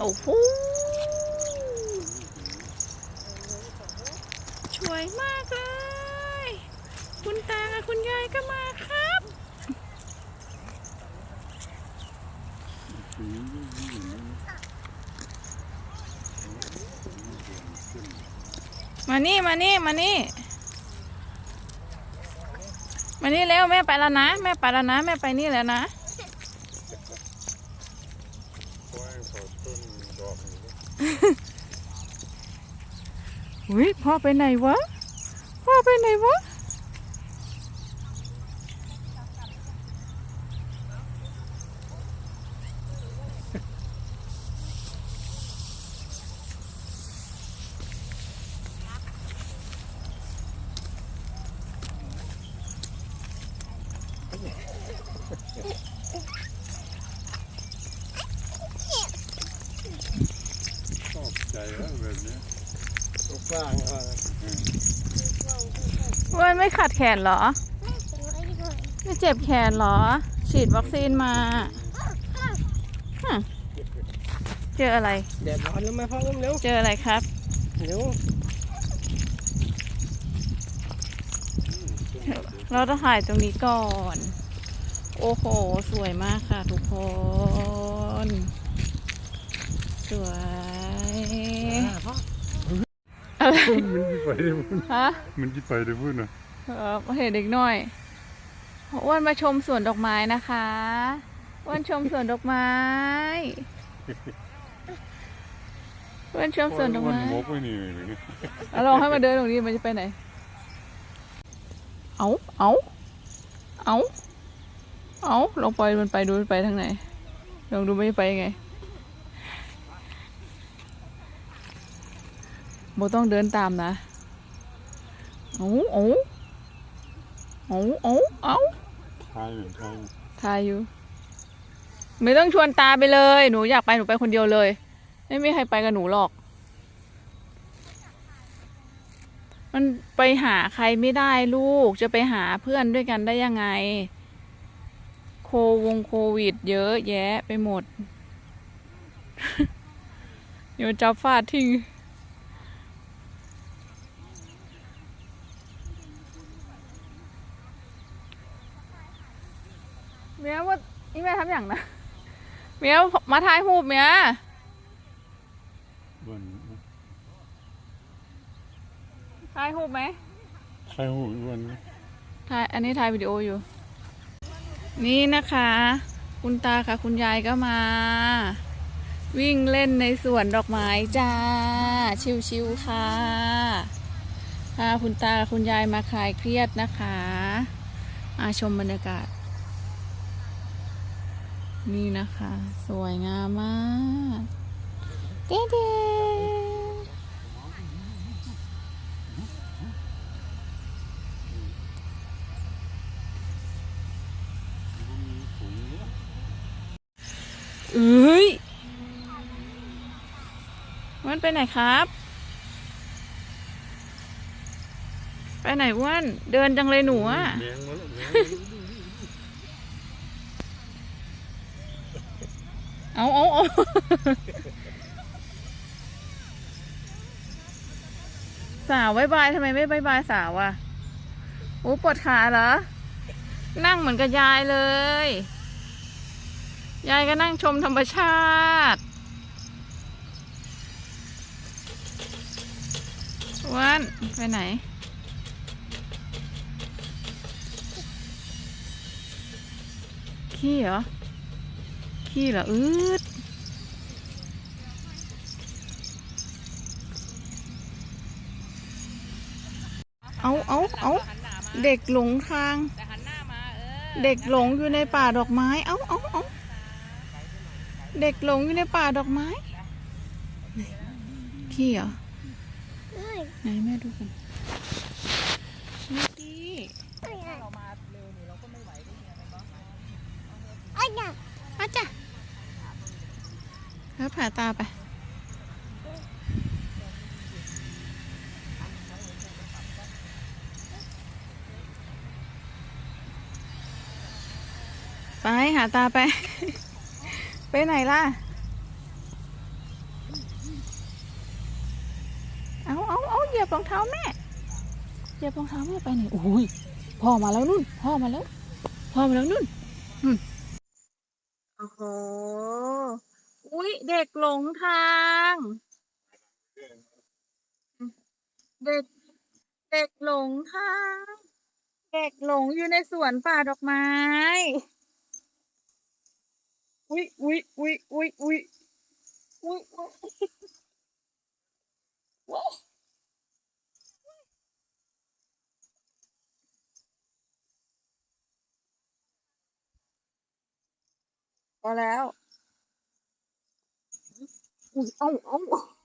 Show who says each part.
Speaker 1: โอ้โหช่วยมากเลย คุณตากับคุณยายก็มาครับ มานี่ มานี่ มานี่ มานี่เร็วแม่ไปแล้วนะ แม่ไปแล้วนะ แม่ไปนี่แล้วนะ อุ้ยพ่อไปไหนวะ พ่อไปไหนวะ
Speaker 2: ชอบใจแล้วแบบนี้
Speaker 3: ตกกลางอะ
Speaker 1: วันไม่ขัดแขนเหรอ ไม่เจ็บแขนเหรอ ฉีดวัคซีนมาฮะเจออะไร
Speaker 3: แดดร้อนแล้วไหมพ่อเร็ว
Speaker 1: เจออะไรครับ
Speaker 3: เร็ว
Speaker 1: เราจะถ่ายตรงนี้ก่อน โอ้โห สวยมากค่ะทุกคน สวย
Speaker 3: พ่อ
Speaker 1: อะไร
Speaker 2: มันจะ ไปได้พุ่น
Speaker 1: ฮะ
Speaker 2: มันจะไปได้พุ่นนะ
Speaker 1: เออเห็นเด็กน้อยอ้วนมาชมสวนดอกไม้นะคะอ้วนชมสวนดอกไม้อ้วนชมสวนดอกไม้
Speaker 2: มกไว้นี่เลย
Speaker 1: เอาลองให้มาเดินตรงนี้มันจะไปไหน เอาเอาเอาเอาลองปล่อยมันไปดูมันไปทางไหนลองดูมันจะไปยังไงโบต้องเดินตามนะ เอาเอาเอาเอาเอา
Speaker 2: ทายเหมือนทาย
Speaker 1: ทายอยู่ ไม่ต้องชวนตาไปเลย หนูอยากไปหนูไปคนเดียวเลย ไม่มีใครไปกับหนูหรอก มันไปหาใครไม่ได้ลูก จะไปหาเพื่อนด้วยกันได้ยังไง โควงโควิด เยอะแยะไปหมด เดี๋ยวจับฟาดทิ้ง เมียว่านี่แม่ทำอย่างนะเมียมาถ่ายรูปเมีย
Speaker 2: บน
Speaker 1: ถ่ายรูปไหม
Speaker 2: ใครหูวัน
Speaker 1: ถ่ายอันนี้ถ่ายวิดีโออยู่ นี่นะคะ คุณตาค่ะ คุณยายก็มา วิ่งเล่นในสวนดอกไม้จ้า ชิวๆค่ะพาคุณตาคุณยายมาคลายเครียดนะคะมาชมบรรยากาศ นี่นะคะ สวยงามมากเด้ๆเอ้ย มันไปไหนครับ ไปไหนอ้วน เดินจังเลยหนูอะ
Speaker 2: แมงมาแล้วแมง
Speaker 1: เอาเอาเอาสาวบายบายทำไมไม่บายบายสาวอะโอ้ปวดขาเหรอ นั่งเหมือนกับยายเลย ยายก็นั่งชมธรรมชาติวันไปไหน ขี้เหรอ ขี้เหรออืดเอาเอาเอาเด็กหลงทาง เด็กหลงอยู่ในป่าดอกไม้ เอาเอาเอาเด็กหลงอยู่ในป่าดอกไม้ไหนขี้เหรอไหนแม่ดูกันนี่ หาตาไป ไปหาตาไป ไปไหนล่ะ เอาเอาเอาเหยียบรองเท้าแม่เหยียบรองเท้าแม่ไปไหนโอ้ยพ่อมาแล้วนุ่น พ่อมาแล้ว พ่อมาแล้วนุ่น อืมโอ้โห อุ๊ย เด็กหลงทาง เด็ก เด็กหลงทาง เด็กหลงอยู่ในสวนป่าดอกไม้ อุ๊ยอุ๊ยอุ๊ยอุ๊ยอุ๊ยอุ๊ยอุ๊ยพอแล้ว Au, au, au.